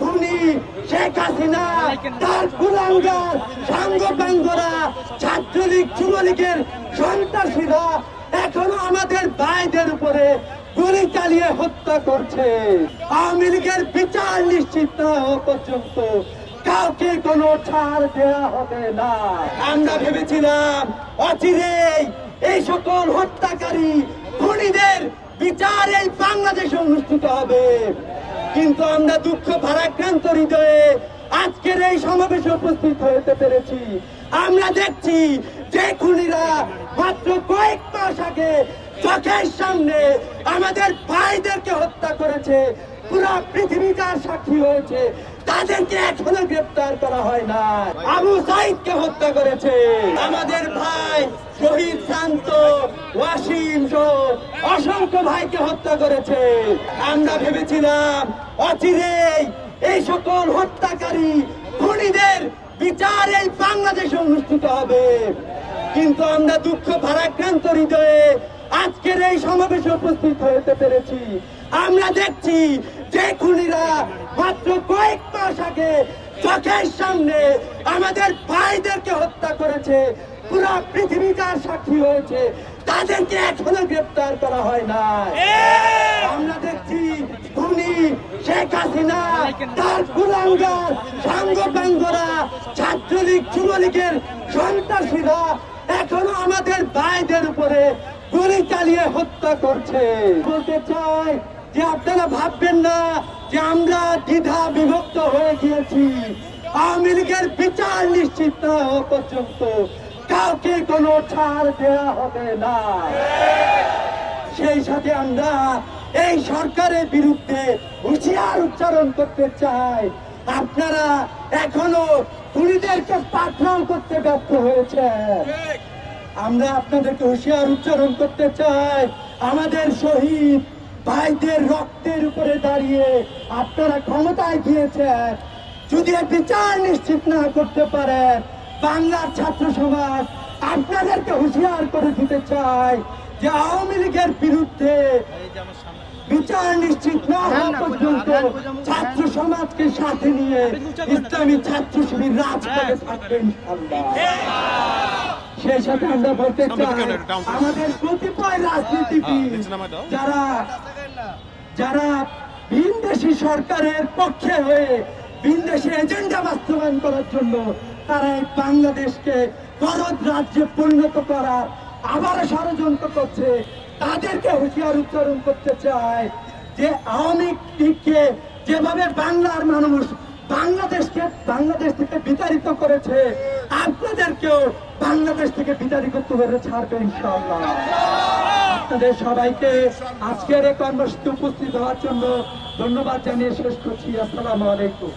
খুনি শেখ হাসিনা, তার কুলাঙ্গার সাঙ্গপাঙ্গরা ছাত্রলীগ, যুবলীগের সন্ত্রাসীরা এখনও আমাদের ভাইদের উপরে গুলি চালিয়ে হত্যা করছে। আওয়ামী লীগের বিচার নিশ্চিত পর্যন্ত কাউকে কোনো ছাড় দেওয়া হবে না। আমরা ভেবেছিলাম অচিরেই এই সকল হত্যাকারী, খুনিদের বিচার এই বাংলাদেশে অনুষ্ঠিত হবে। কিন্তু আমরা দুঃখ ভারাক্রান্ত হৃদয়ে আজকের এই সমাবেশে উপস্থিত হতে পেরেছি। আমরা দেখছি যে খুনিরা মাত্র কয়েক মাস আগে চোখের সামনে আমাদের ভাইদেরকে হত্যা করেছে। পুরা পৃথিবী তার সাক্ষী হয়েছে। তাদেরকে এখনও গ্রেপ্তার করা হয় না আবু সাইদকে হত্যা করেছে। আমাদের ভাই শহীদ শান্ত, ওয়াসিম অসংখ্য ভাইকে হত্যা করেছে। আমরা ভেবেছিলাম, অচিরেই এই সকল হত্যাকারী খুনিদের বিচার এই বাংলাদেশে অনুষ্ঠিত হবে। কিন্তু আমরা দুঃখ ভারাক্রান্ত হৃদয়ে আজকের এই সমাবেশে উপস্থিত হতে পেরেছি। আমরা দেখছি যে খুনিরা মাত্র কয়েক মাস আগে চোখের সামনে আমাদের ভাইদেরকে হত্যা করেছে পুরো পৃথিবী তার সাক্ষী হয়েছে তাদেরকে এখনও গ্রেপ্তার করা হয় না আমরা দেখছি খুনি শেখ হাসিনা তার কুলাঙ্গার সাঙ্গপাঙ্গরা ছাত্রলীগ যুবলীগের সন্ত্রাসীরা এখনও আমাদের ভাইদের উপরে গুলি চালিয়ে হত্যা করছে। বলতে চাই যে আপনারা ভাববেন না যে আমরা দ্বিধা বিভক্ত হয়ে গিয়েছি, আওয়ামী লীগের বিচার নিশ্চিত না পর্যন্ত কাউকে কোনো ছাড় দেওয়া হবে না। সেই সাথে আমরা এই সরকারের বিরুদ্ধে হুঁশিয়ার উচ্চারণ করতে চাই। আপনারা এখনও খুনিদেরকে পাকড়াও করতে ব্যর্থ হয়েছে আমরা আপনাদেরকে হুঁশিয়ার উচ্চারণ করতে চাই। আমাদের শহীদ ভাইদের রক্তের উপরে দাঁড়িয়ে আপনারা ক্ষমতায় গিয়েছেন। যদি বিচার নিশ্চিত না করতে পারেন বাংলার ছাত্র সমাজ আপনাদেরকে হুঁশিয়ার করে দিতে চাই যে আওয়ামী লীগের বিরুদ্ধে বিচার নিশ্চিত না হওয়া পর্যন্ত ছাত্র সমাজকে সাথে নিয়ে ইসলামী ছাত্র শিবির রাজপথে থাকবে ইনশাআল্লাহ। সেই সাথে আমরা বলতে চাই আমাদের কতিপয় রাজনীতিবিদ যারা যারা ভিনদেশি সরকারের পক্ষে হয়ে ভিনদেশি এজেন্ডা বাস্তবায়ন করার জন্য তারা এই বাংলাদেশকে গরদ রাজ্যে পরিণত করার আবার ষড়যন্ত্র করছে তাদেরকে হুঁশিয়ার উচ্চারণ করতে চায় যে আওয়ামী লীগকে যেভাবে বাংলার মানুষ বাংলাদেশকে বাংলাদেশ থেকে বিতাড়িত করেছে। আপনাদেরকেও বাংলাদেশ থেকে বিতাড়িত করে ছাড়বে ইনশাআল্লাহ। আপনাদের সবাইকে আজকের এই কর্মসূচিতে উপস্থিত হওয়ার জন্য ধন্যবাদ জানিয়ে শেষ করছি। আসসালামু আলাইকুম।